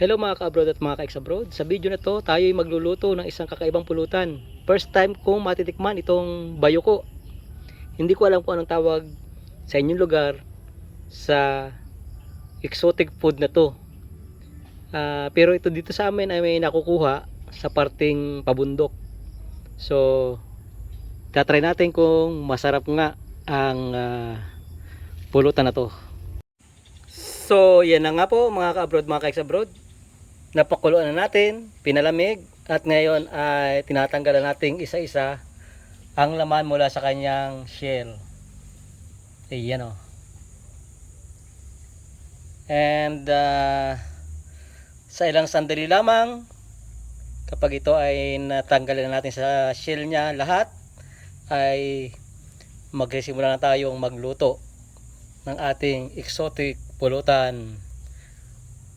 Hello mga ka-abroad at mga ka-ex-abroad. Sa video na to, tayo ay magluluto ng isang kakaibang pulutan. First time kong matitikman itong bayoko. Hindi ko alam kung anong tawag sa inyong lugar sa exotic food na to. Ah, pero ito dito sa amin ay may nakukuha sa parting pabundok. So, tatry natin kung masarap nga ang ah, pulutan na to. So, yan na nga po mga ka-abroad, mga ka-ex-abroad. Napakuluan na natin, pinalamig, at ngayon ay tinatanggalan natin isa-isa ang laman mula sa kanyang shell. Ayan o. And uh, sa ilang sandali lamang, kapag ito ay natanggalan na natin sa shell niya lahat, ay magsisimula na tayong magluto ng ating exotic pulutan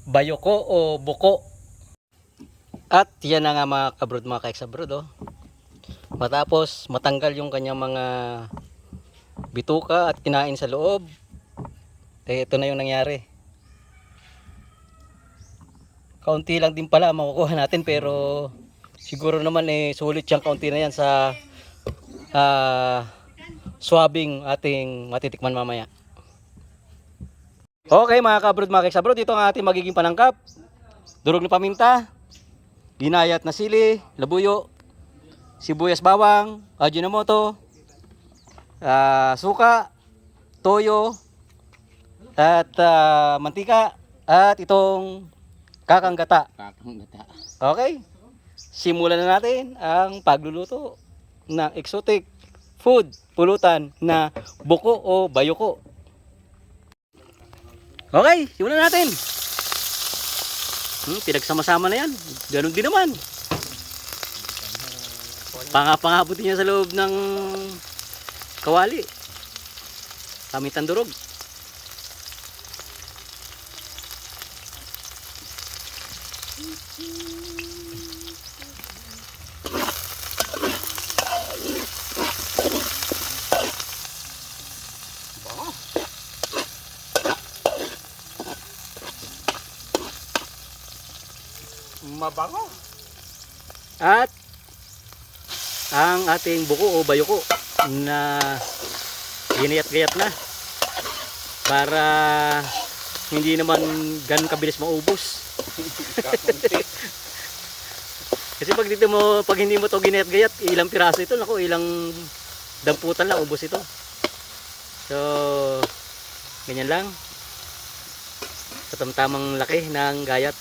bayoko o buko at yan na nga mga kabrod mga kaex-abroad oh. matapos matanggal yung kanyang mga bituka at kinain sa loob eh ito na yung nangyari. Kaunti lang din pala makukuha natin pero siguro naman eh sulit yung kaunti na yan sa ah swabbing ating matitikman mamaya Okay mga kabrod, mga kabrod, ito ang ating magiging panangkap. Durog na paminta, ginayat na sili, labuyo, sibuyas bawang, ajinomoto, ah, suka, toyo, at ah, mantika, at itong kakanggata. Kakanggata. Okay? Simulan na natin ang pagluluto ng exotic food, pulutan na buko o bayoko. Okay, simulan natin. Hmm, pinagsama-sama na yan. Ganun din naman. Pangapangabuti niya sa loob ng kawali. Kamitan durog. Mabango. At ang ating buko o bayoko na ginayat-gayat na para hindi naman ganun kabilis maubos. Kasi pag dito mo, pag hindi mo to ginayat-gayat, ilang piraso ito, nako, ilang damputan lang, ubos ito. So, ganyan lang. Sa tamtamang laki ng gayat.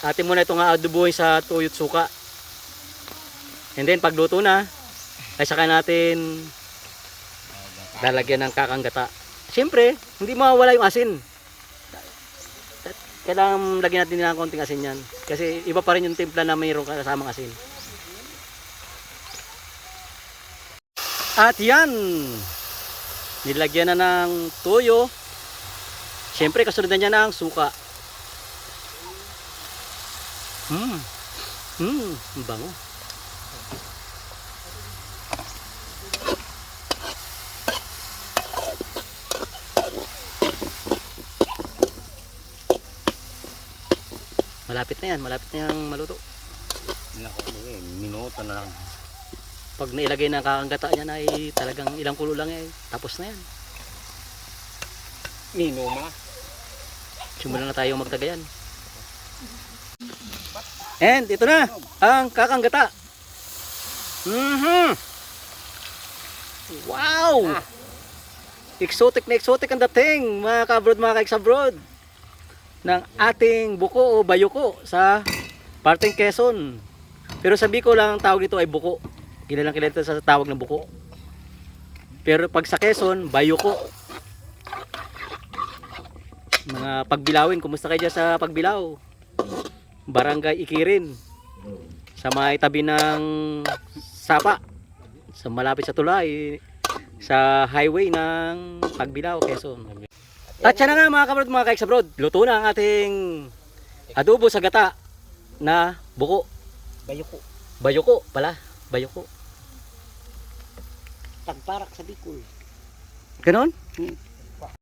Atin muna itong aadubuhin sa tuyot suka. And then pagluto na, ay saka natin lalagyan ng kakanggata. Siyempre, hindi mawawala yung asin. Kailangan lagyan natin ng konting asin yan. Kasi iba pa rin yung timpla na mayroong kasamang asin. At yan! Nilagyan na ng toyo. Siyempre, kasunod na niya ng suka. Hmm. Hmm, ang bango. Malapit na yan, malapit na yung maluto. Nako, eh, minuto na lang. Pag nailagay na ang kakanggata niya na ay talagang ilang kulo lang eh, tapos na yan. Minuma. Simulan na tayo magtagayan. And ito na ang kakanggata. Mhm. Wow! Exotic na exotic ang dating mga ka-abroad mga ka-abroad ng ating buko o bayoko sa parteng Quezon. Pero sa Bicol lang ang tawag nito ay buko. Kilalang kilala sa tawag ng buko. Pero pag sa Quezon, bayoko. Mga pagbilawin, kumusta kayo dyan sa pagbilaw? Barangay Ikirin. Sa may tabi ng Sapa. Sa malapit sa tulay. Sa highway ng Pagbilao, Quezon. At siya na nga mga kabrod, mga kaiks abroad. Luto na ang ating adobo sa gata na buko. Bayoko. Bayoko pala. Bayoko. Tagparak sa Bicol. Ganon? Hmm.